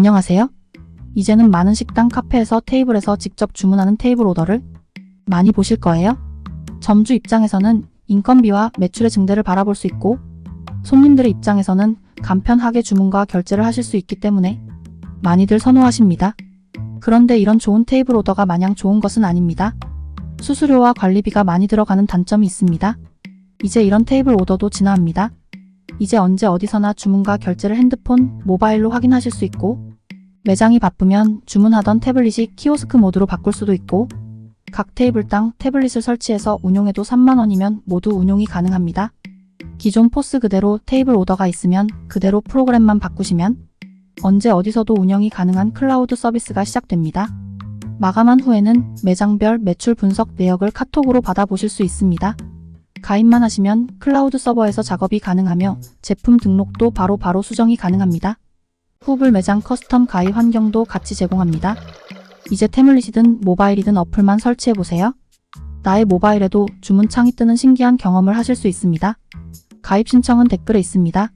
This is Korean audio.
안녕하세요. 이제는 많은 식당 카페에서 테이블에서 직접 주문하는 테이블 오더를 많이 보실 거예요. 점주 입장에서는 인건비와 매출의 증대를 바라볼 수 있고 손님들의 입장에서는 간편하게 주문과 결제를 하실 수 있기 때문에 많이들 선호하십니다. 그런데 이런 좋은 테이블 오더가 마냥 좋은 것은 아닙니다. 수수료와 관리비가 많이 들어가는 단점이 있습니다. 이제 이런 테이블 오더도 진화합니다. 이제 언제 어디서나 주문과 결제를 핸드폰, 모바일로 확인하실 수 있고 매장이 바쁘면 주문하던 태블릿이 키오스크 모드로 바꿀 수도 있고 각 테이블당 태블릿을 설치해서 운용해도 3만원이면 모두 운용이 가능합니다. 기존 포스 그대로 테이블 오더가 있으면 그대로 프로그램만 바꾸시면 언제 어디서도 운영이 가능한 클라우드 서비스가 시작됩니다. 마감한 후에는 매장별 매출 분석 내역을 카톡으로 받아보실 수 있습니다. 가입만 하시면 클라우드 서버에서 작업이 가능하며 제품 등록도 바로바로 수정이 가능합니다. 후불 매장 커스텀 가입 환경도 같이 제공합니다. 이제 태블릿이든 모바일이든 어플만 설치해보세요. 나의 모바일에도 주문창이 뜨는 신기한 경험을 하실 수 있습니다. 가입 신청은 댓글에 있습니다.